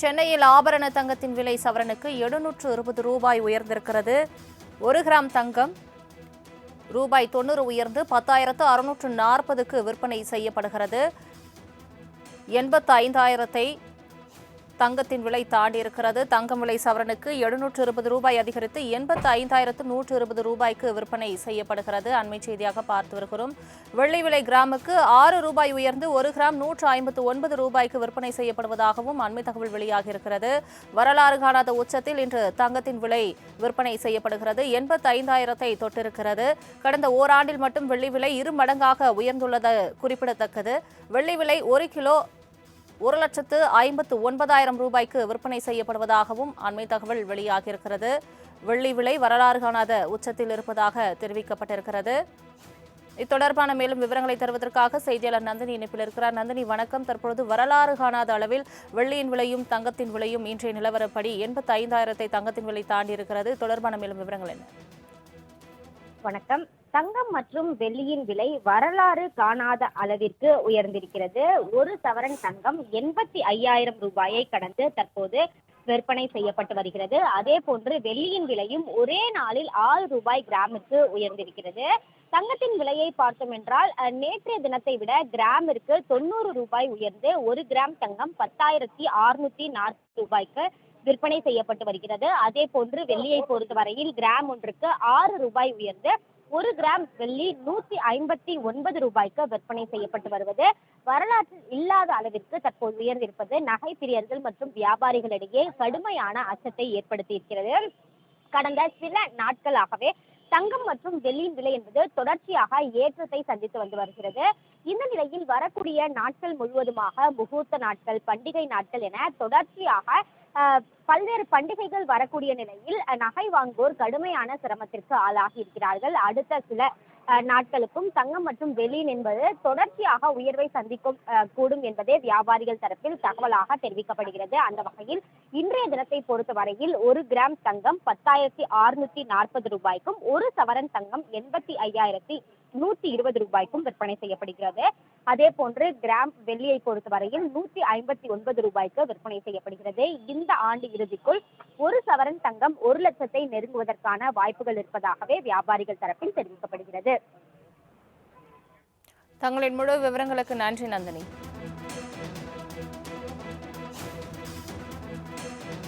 சென்னையில் ஆபரண தங்கத்தின் விலை சவரனுக்கு எழுநூற்று இருபது ரூபாய் உயர்ந்திருக்கிறது. ஒரு கிராம் தங்கம் ரூபாய் தொண்ணூறு உயர்ந்து பத்தாயிரத்து அறுநூற்று நாற்பதுக்கு விற்பனை செய்யப்படுகிறது. எண்பத்து ஐந்தாயிரத்தை தங்கத்தின் விலை தாண்டி இருக்கிறது. தங்கம் விலை சவரனுக்கு எழுநூற்று இருபது ரூபாய் அதிகரித்து எண்பத்து ஐந்தாயிரத்து நூற்று இருபது ரூபாய்க்கு விற்பனை செய்யப்படுகிறது. அண்மை செய்தியாக பார்த்து வருகிறோம். வெள்ளி விலை கிராமுக்கு ஆறு ரூபாய் உயர்ந்து ஒரு கிராம் நூற்று ஐம்பத்து ஒன்பது ரூபாய்க்கு விற்பனை செய்யப்படுவதாகவும் அண்மை தகவல் வெளியாகியிருக்கிறது. வரலாறு காணாத உச்சத்தில் இன்று தங்கத்தின் விலை விற்பனை செய்யப்படுகிறது. எண்பத்து ஐந்தாயிரத்தை தொட்டிருக்கிறது. கடந்த ஓராண்டில் மட்டும் வெள்ளி விலை இரு மடங்காக உயர்ந்துள்ளது குறிப்பிடத்தக்கது. வெள்ளி விலை ஒரு கிலோ ஒரு லட்சத்து ஐம்பத்து ஒன்பதாயிரம் ரூபாய்க்கு விற்பனை செய்யப்படுவதாகவும் அண்மை தகவல் வெளியாகியிருக்கிறது. வெள்ளி விலை வரலாறு காணாத உச்சத்தில் இருப்பதாக தெரிவிக்கப்பட்டிருக்கிறது. இத்தொடர்பான மேலும் விவரங்களை தருவதற்காக செய்தியாளர் நந்தினி இணைப்பில் இருக்கிறார். நந்தினி வணக்கம். தற்பொழுது வரலாறு காணாத அளவில் வெள்ளியின் விலையும் தங்கத்தின் விலையும் இன்றைய நிலவரப்படி எண்பத்தி ஐந்தாயிரத்தை தங்கத்தின் விலை தாண்டி இருக்கிறது தொடர்பான மேலும் விவரங்கள் என்ன? வணக்கம். தங்கம் மற்றும் வெள்ளியின் விலை வரலாறு காணாத அளவிற்கு உயர்ந்திருக்கிறது. ஒரு சவரன் தங்கம் எண்பத்தி ஐயாயிரம் ரூபாயை கடந்து தற்போது விற்பனை செய்யப்பட்டு வருகிறது. அதே போன்று வெள்ளியின் விலையும் ஒரே நாளில் ஆறு ரூபாய் கிராமுக்கு உயர்ந்திருக்கிறது. தங்கத்தின் விலையை பார்த்தோம் என்றால் நேற்றைய தினத்தை விட கிராமிற்கு தொண்ணூறு ரூபாய் உயர்ந்து ஒரு கிராம் தங்கம் பத்தாயிரத்தி அறுநூத்தி நாற்பது ரூபாய்க்கு விற்பனை செய்யப்பட்டு வருகிறது. அதே போன்று வெள்ளியை பொறுத்தவரையில் கிராம் ஒன்றுக்கு ஆறு ரூபாய் உயர்ந்து ஒரு கிராம் வெள்ளி நூத்தி ஐம்பத்தி ஒன்பது ரூபாய்க்கு விற்பனை செய்யப்பட்டு வருவது. வரலாற்றில் இல்லாத அளவிற்கு தற்போது உயர்ந்திருப்பது நகை பிரியர்கள் மற்றும் வியாபாரிகளிடையே கடுமையான அச்சத்தை ஏற்படுத்தியிருக்கிறது. கடந்த சில நாட்களாகவே தங்கம் மற்றும் வெள்ளியின் விலை என்பது தொடர்ச்சியாக ஏற்றத்தை சந்தித்து வந்து வருகிறது. இந்த நிலையில் வரக்கூடிய நாட்கள் முழுவதுமாக முகூர்த்த நாட்கள் பண்டிகை நாட்கள் என தொடர்ச்சியாக பல்வேறு பண்டிகைகள் வரக்கூடிய நிலையில் நகை வாங்குவோர் கடுமையான சிரமத்திற்கு ஆளாகி இருக்கிறார்கள். அடுத்த சில நாட்களுக்கும் தங்கம் மற்றும் வெளியின் என்பது தொடர்ச்சியாக உயர்வை சந்திக்கும் கூடும் என்பதே வியாபாரிகள் தரப்பில் தகவலாக தெரிவிக்கப்படுகிறது. அந்த வகையில் இன்றைய தினத்தை பொறுத்தவரையில் ஒரு கிராம் தங்கம் பத்தாயிரத்தி அறுநூத்தி நாற்பது ரூபாய்க்கும் ஒரு சவரன் தங்கம் எண்பத்தி ஐயாயிரத்தி நூத்தி இருபது ரூபாய்க்கும் விற்பனை செய்யப்படுகிறது. அதே போன்று கிராம் வெள்ளியை பொறுத்தவரையில் நூத்தி ஐம்பத்தி ஒன்பது ரூபாய்க்கு விற்பனை செய்யப்படுகிறது. இந்த ஆண்டு இறுதிக்குள் ஒரு சவரன் தங்கம் ஒரு லட்சத்தை நெருங்குவதற்கான வாய்ப்புகள் இருப்பதாகவே வியாபாரிகள் தரப்பில் தெரிவிக்கப்படுகிறது. தங்களின் முழு விவரங்களுக்கு நன்றி நந்தினி.